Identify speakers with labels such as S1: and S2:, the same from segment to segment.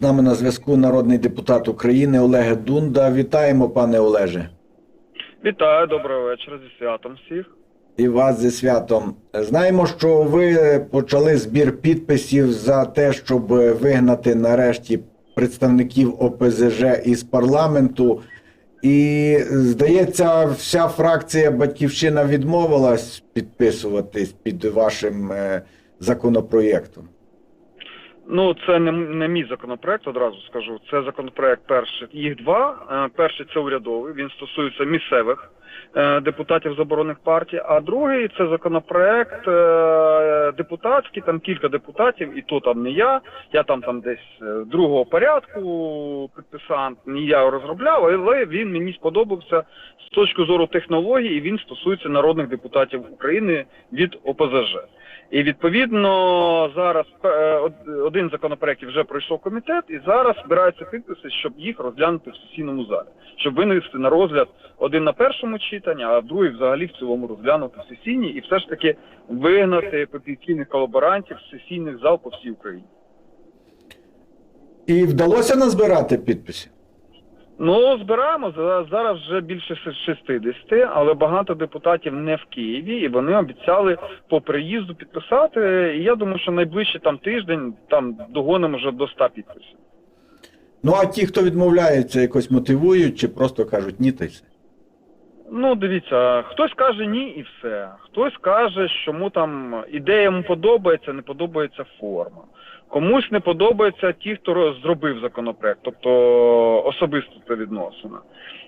S1: З нами на зв'язку народний депутат України Олег Дунда. Вітаємо, пане Олеже.
S2: Вітаю, доброго вечора зі святом всіх.
S1: І вас зі святом. Знаємо, що ви почали збір підписів за те, щоб вигнати нарешті представників ОПЗЖ із парламенту. І здається, вся фракція Батьківщина відмовилась підписуватись під вашим е, законопроєктом.
S2: Ну, це не, не мій законопроект, одразу скажу. Це законопроект перший. Їх два. Е, Перший це урядовий, він стосується місцевих е, депутатів заборонених партій. А другий це законопроект е, депутатський, там кілька депутатів, і то там не я. Я там там десь другого порядку підписант, не я розробляв, але він мені сподобався з точки зору технології, і він стосується народних депутатів України від ОПЗЖ. І відповідно зараз е, один з законопроєктів вже пройшов комітет, і зараз збираються підписи, щоб їх розглянути в сесійному залі, щоб винести на розгляд один на першому читанні, а другий взагалі в цілому розглянути в сесійній, і все ж таки вигнати потенційних колаборантів з сесійних зал по всій Україні.
S1: І вдалося назбирати підписи?
S2: Ну, збираємо зараз вже більше 60, але багато депутатів не в Києві, і вони обіцяли по приїзду підписати. І я думаю, що найближчий там тиждень там догонимо вже до 100 підписів.
S1: Ну а ті, хто відмовляються, якось мотивують, чи просто кажуть ні, та й все.
S2: Ну, дивіться, хтось каже ні і все. Хтось каже, що йому там ідея йому подобається, не подобається форма. Комусь не подобається ті, хто зробив законопроект, тобто особисто це відносина.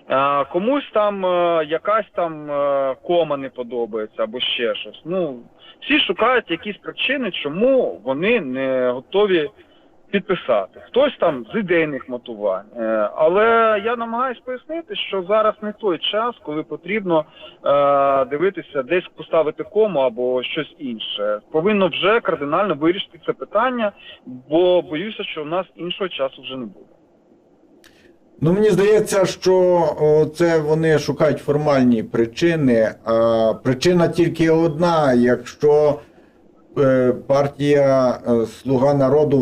S2: А, комусь там е, якась там е, кома не подобається або ще щось. Ну, всі шукають якісь причини, чому вони не готові підписати. Хтось там з ідейних мотивань. Е, Але я намагаюсь пояснити, що зараз не той час, коли потрібно е, дивитися, десь поставити кому або щось інше. Повинно вже кардинально вирішити це питання, бо боюся, що в нас іншого часу вже не буде.
S1: Ну, мені здається, що це вони шукають формальні причини. А причина тільки одна: якщо партія е, Слуга народу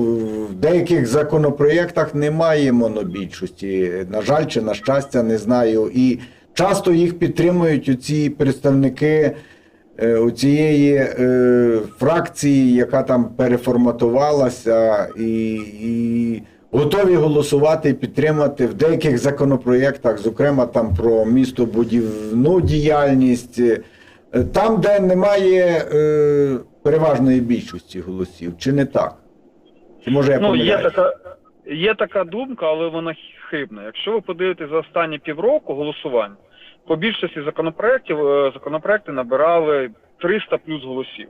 S1: в деяких законопроєктах не має монобільшості. На жаль, чи на щастя, не знаю. І часто їх підтримують оці представники е, у цієї е, фракції, яка там переформатувалася, і, і готові голосувати і підтримати в деяких законопроєктах, зокрема там про містобудівну діяльність, е, там, де немає е, переважної більшості голосів, чи не так? Чи може я
S2: Ну, є така, є така думка, але вона хибна. Якщо ви подивитесь за останні півроку голосування, по більшості законопроєктів е, законопроекти набирали 300 плюс голосів.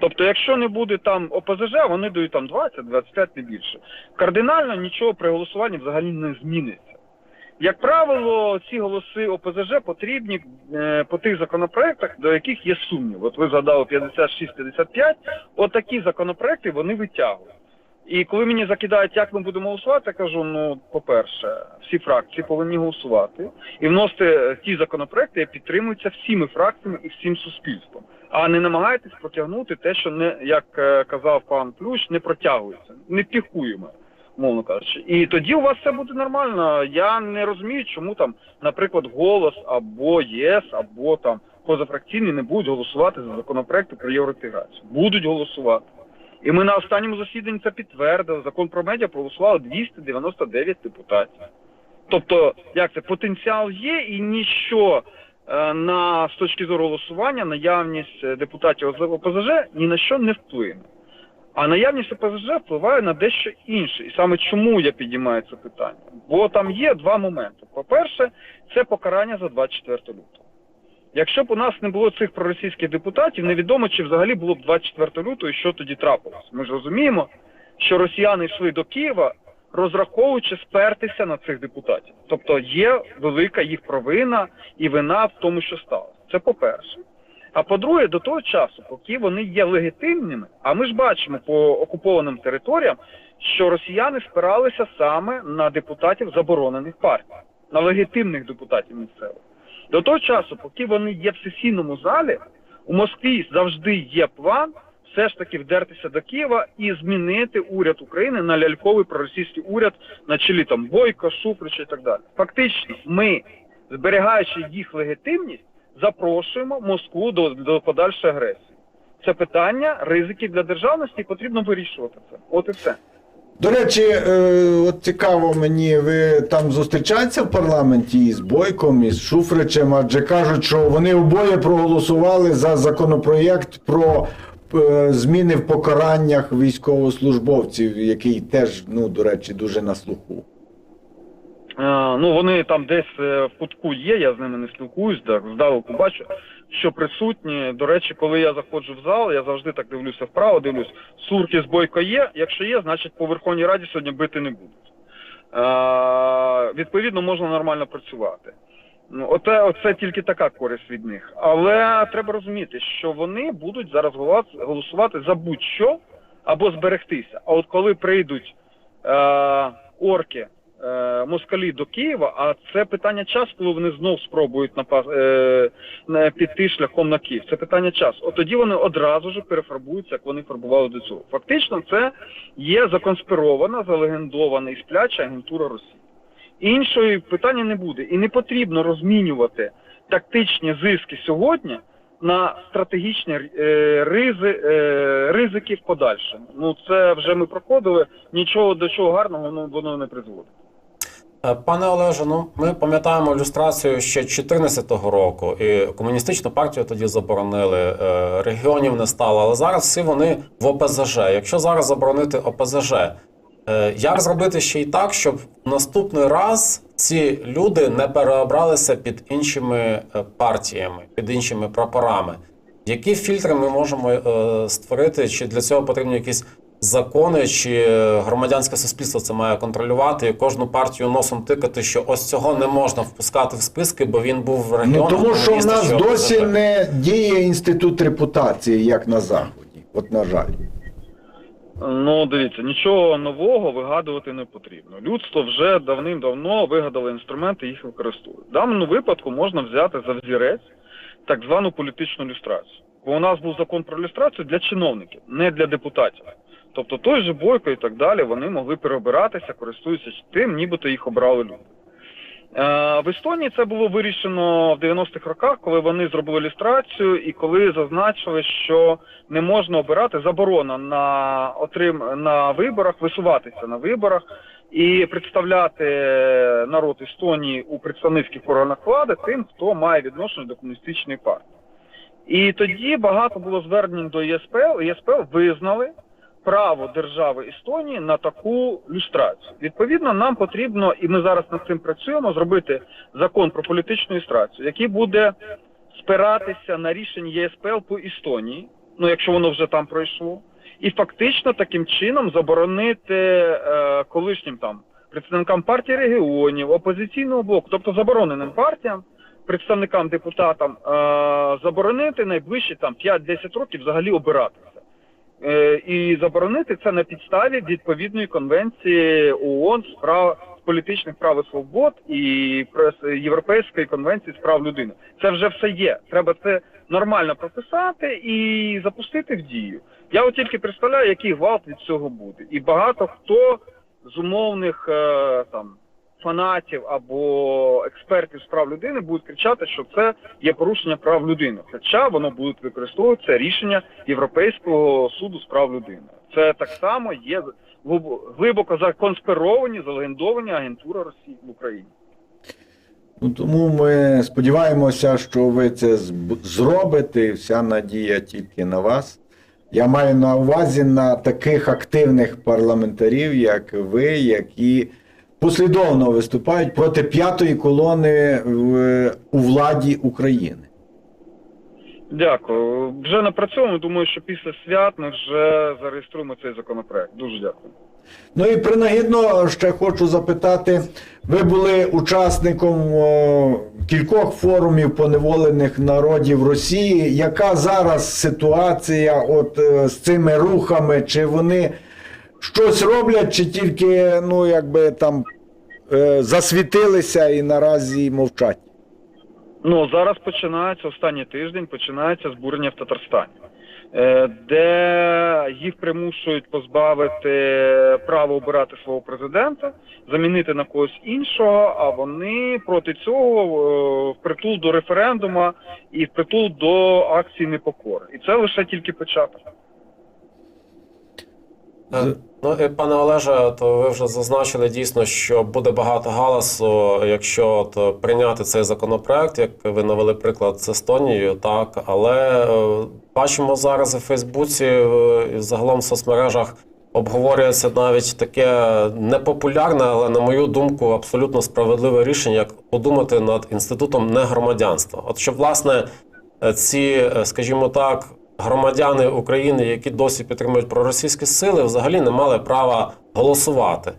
S2: Тобто, якщо не буде там ОПЗЖ, вони дають там 20-25 не більше. Кардинально нічого при голосуванні взагалі не зміниться. Як правило, ці голоси ОПЗЖ потрібні е, по тих законопроектах, до яких є сумнів. От ви згадали 56-55, от такі законопроекти вони витягують. І коли мені закидають, як ми будемо голосувати, я кажу: ну, по-перше, всі фракції повинні голосувати і вносити е, ті законопроекти, які підтримуються всіми фракціями і всім суспільством. А не намагайтесь протягнути те, що не як е, казав пан Плющ, не протягується, не піхуємо, мовно кажучи. І тоді у вас все буде нормально. Я не розумію, чому там, наприклад, голос або ЄС, або там позафракційні не будуть голосувати за законопроекти про євроінтеграцію. Будуть голосувати. І ми на останньому засіданні це підтвердили. Закон про медіа проголосувало 299 депутатів. Тобто, як це потенціал є, і ніщо е, на з точки зору голосування, наявність е, депутатів ОПЗЖ ні на що не вплине. А наявність ОПЗЖ впливає на дещо інше. І саме чому я підіймаю це питання? Бо там є два моменти. По-перше, це покарання за 24 лютого. Якщо б у нас не було цих проросійських депутатів, невідомо чи взагалі було б 24 лютого і що тоді трапилось. Ми ж розуміємо, що росіяни йшли до Києва, розраховуючи спертися на цих депутатів. Тобто є велика їх провина і вина в тому, що сталося. Це по-перше. А по-друге, до того часу, поки вони є легітимними, а ми ж бачимо по окупованим територіям, що росіяни спиралися саме на депутатів заборонених партій, на легітимних депутатів місцевих. До того часу, поки вони є в сесійному залі, у Москві завжди є план все ж таки вдертися до Києва і змінити уряд України на ляльковий проросійський уряд на чолі там Бойко, Шуфрича і так далі. Фактично, ми, зберігаючи їх легітимність, запрошуємо Москву до, до подальшої агресії. Це питання ризиків для державності, потрібно вирішувати це. От і все.
S1: До речі, е, от цікаво мені, ви там зустрічаєтеся в парламенті із Бойком, із Шуфричем, адже кажуть, що вони обоє проголосували за законопроєкт про е, зміни в покараннях військовослужбовців, який теж, ну, до речі, дуже на слуху.
S2: Ну вони там десь е, в кутку є, я з ними не спілкуюсь, так здалеку бачу, що присутні. До речі, коли я заходжу в зал, я завжди так дивлюся вправо, дивлюсь, сурки з бойко є. Якщо є, значить по Верховній Раді сьогодні бити не будуть. Е, відповідно, можна нормально працювати. Ну, оце, оце тільки така користь від них. Але треба розуміти, що вони будуть зараз голосувати за будь-що або зберегтися. А от коли прийдуть е, орки, е, москалі до Києва, а це питання часу, коли вони знов спробують напас, е, піти шляхом на Київ. Це питання часу. От тоді вони одразу ж перефарбуються, як вони фарбували до цього. Фактично, це є законспірована, залегендована і спляча агентура Росії. Іншої питання не буде. І не потрібно розмінювати тактичні зиски сьогодні на стратегічні е, ризи, е, ризики в подальшому. Ну це вже ми проходили. Нічого до чого гарного воно, воно не призводить.
S3: Е, Пане Олеже, ну ми пам'ятаємо ілюстрацію ще 2014 року, і комуністичну партію тоді заборонили, е, регіонів не стало, але зараз всі вони в ОПЗЖ. Якщо зараз заборонити ОПЗЖ, е, як зробити ще й так, щоб наступний раз ці люди не переобралися під іншими партіями, під іншими прапорами? Які фільтри ми можемо створити? Чи для цього потрібні якісь закони, чи громадянське суспільство це має контролювати і кожну партію носом тикати, що ось цього не можна впускати в списки, бо він був в
S1: Ну тому що в нас
S3: чи
S1: досі
S3: ОПЗЖ.
S1: не діє інститут репутації, як на Заході. От на жаль.
S2: Ну, дивіться, нічого нового вигадувати не потрібно. Людство вже давним-давно вигадало інструменти, їх використовує. В даному випадку можна взяти за взірець так звану політичну люстрацію. Бо у нас був закон про люстрацію для чиновників, не для депутатів. Тобто той же Бойко і так далі, вони могли переобиратися, користуючись тим, нібито їх обрали люди. Е, В Естонії це було вирішено в 90-х роках, коли вони зробили люстрацію і коли зазначили, що не можна обирати заборона на отрим на виборах, висуватися на виборах і представляти народ Естонії у представницьких органах влади тим, хто має відношення до комуністичної партії. І тоді багато було звернень до ЄСПЛ, і ЄСПЛ визнали право держави Естонії на таку люстрацію. Відповідно, нам потрібно, і ми зараз над цим працюємо, зробити закон про політичну люстрацію, який буде спиратися на рішення ЄСПЛ по Естонії, ну якщо воно вже там пройшло, і фактично таким чином заборонити е, колишнім там представникам партії регіонів, опозиційного блоку, тобто забороненим партіям, представникам депутатам е, заборонити найближчі там 5-10 років взагалі обиратися. Е, і заборонити це на підставі відповідної конвенції ООН з прав з політичних прав і свобод і прес- Європейської конвенції з прав людини. Це вже все є. Треба це нормально прописати і запустити в дію. Я от тільки представляю, який гвалт від цього буде. І багато хто з умовних е, там фанатів або експертів з прав людини будуть кричати, що це є порушення прав людини. Хоча воно буде використовуватися рішення Європейського суду з прав людини. Це так само є глибоко законспіровані, залегендовані агентура Росії в Україні.
S1: Ну, тому ми сподіваємося, що ви це зробите. Вся надія тільки на вас. Я маю на увазі на таких активних парламентарів, як ви, які послідовно виступають проти п'ятої колони в, у владі України.
S2: Дякую. Вже напрацьовуємо. Думаю, що після свят ми вже зареєструємо цей законопроект. Дуже дякую.
S1: Ну і принагідно ще хочу запитати: ви були учасником о, кількох форумів поневолених народів Росії. Яка зараз ситуація от е, з цими рухами? Чи вони щось роблять, чи тільки ну якби там е, засвітилися і наразі мовчать?
S2: Ну зараз починається останній тиждень, починається збурення в Татарстані. е, де їх примушують позбавити права обирати свого президента, замінити на когось іншого, а вони проти цього е, впритул до референдума і впритул до акції непокори. І це лише тільки початок.
S3: Е, Ну і пане Олеже, то ви вже зазначили дійсно, що буде багато галасу, якщо от е, прийняти цей законопроект, як ви навели приклад з Естонією, так але е, бачимо зараз в Фейсбуці, е, і загалом в соцмережах обговорюється навіть таке непопулярне, але на мою думку, абсолютно справедливе рішення, як подумати над інститутом негромадянства. От щоб власне ці, скажімо так, громадяни України, які досі підтримують проросійські сили, взагалі не мали права голосувати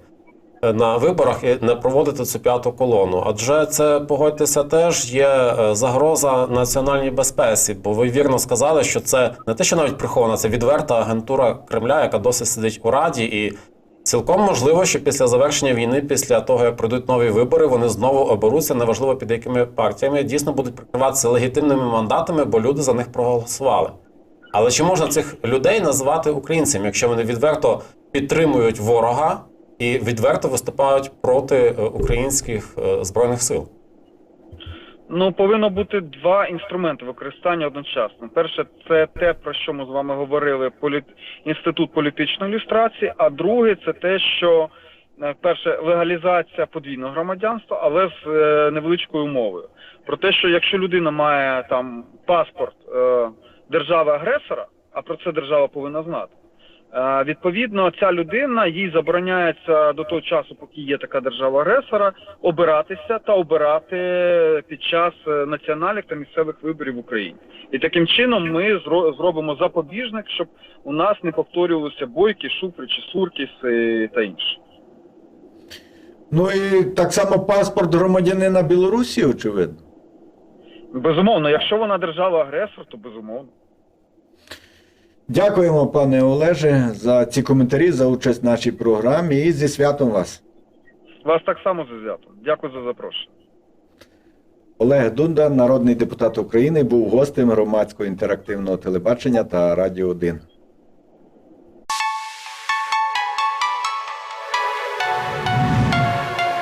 S3: е, на виборах і не проводити цю п'яту колону. Адже це погодьтеся, теж є е, загроза національній безпеці. Бо ви вірно сказали, що це не те, що навіть прихована, це відверта агентура Кремля, яка досі сидить у раді і. Цілком можливо, що після завершення війни, після того як пройдуть нові вибори, вони знову оберуться, неважливо під якими партіями, дійсно будуть прикриватися легітимними мандатами, бо люди за них проголосували. Але чи можна цих людей називати українцями, якщо вони відверто підтримують ворога і відверто виступають проти е, українських е, збройних сил?
S2: Ну, повинно бути два інструменти використання одночасно. Перше, це те, про що ми з вами говорили, політ... інститут політичної ілюстрації. А друге, це те, що е, перше легалізація подвійного громадянства, але з невеличкою умовою. Про те, що якщо людина має там паспорт е, держави-агресора, а про це держава повинна знати. Е, Відповідно, ця людина їй забороняється до того часу, поки є така держава-агресора, обиратися та обирати під час е, національних та місцевих виборів в Україні. І таким чином ми зробимо запобіжник, щоб у нас не повторювалися бойки, шупричі, суркіси та інше.
S1: Ну і так само паспорт громадянина Білорусі, очевидно.
S2: Безумовно, якщо вона держава-агресор, то безумовно.
S1: Дякуємо, пане Олеже, за ці коментарі, за участь в нашій програмі і зі святом вас.
S2: Вас так само зазято. Дякую за запрошення.
S1: Олег Дунда, народний депутат України, був гостем громадського інтерактивного телебачення та Радіо 1.